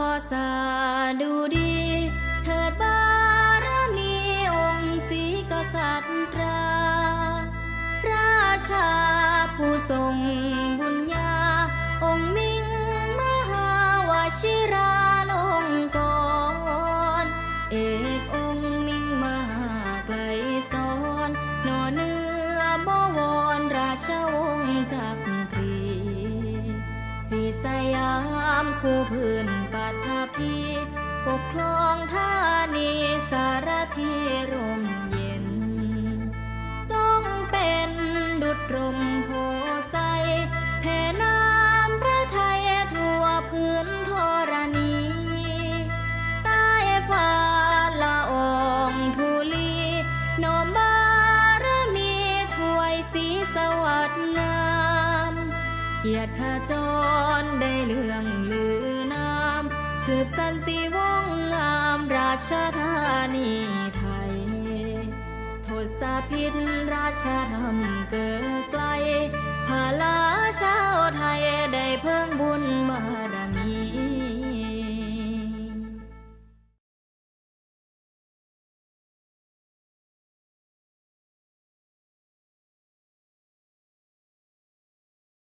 ขอสาดูดี เถิดบารมีองค์ศรีกษัตริย์ราราชาผู้ทรงบุญญา องค์มิงมหาวชิราลงกรณเอกองค์มิงมหาไกลสอนนอเนื้อบวรราชวงศ์จักร คู่พื้นปัทภีปกครองธานีสารทีร่มเย็น ทรงเป็นดุจรมโพไซแผ่น้ำพระไทยทั่วพื้นธรณี ใต้ฟ้าละอองธุลีโนมบารมีถวยสีสวัสดงาม เกียรติขจรได้เรื่อง บสันติวงศ์งามราชธานีไทยโทษพิษราชธรรมเกิดไกล